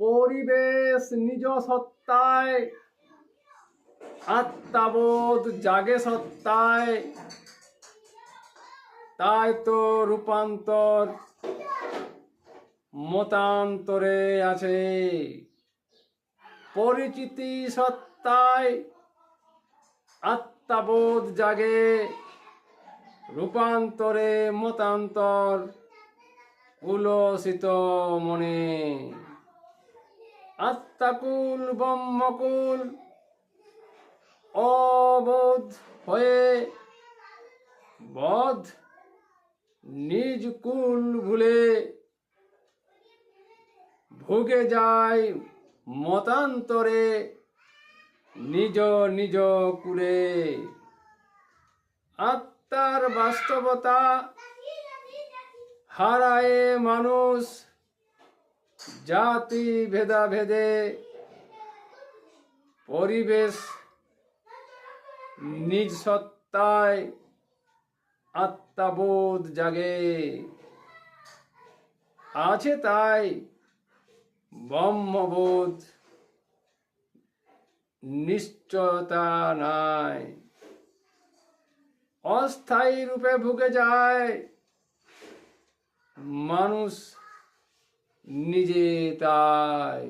পরিবেশ নিজ সত্তায়, আত্মাবোধ জাগে সত্তায়। তাই তো রূপান্তর মতান্তরে আছে। পরিচিতি সত্তায় আত্মাবোধ জাগে, রূপান্তরে মতান্তর উলসিত মনে। আত্মাকুল, ব্রহ্মকুল অবোধ হয়ে বধ নিজ কুল ভুলে ভুগে যায় মতান্তরে নিজ নিজ কুলে। আত্মার বাস্তবতা হারায়ে মানুষ জাতি ভেদাভেদে পরিবেশ নিজ সত্তায় আত্মাবোধ জাগে। আছে তাই ব্রহ্মবোধ। নিশ্চয়তা নাই। অস্থায়ী রূপে ভুগে যায় মানুষ নিজে তাই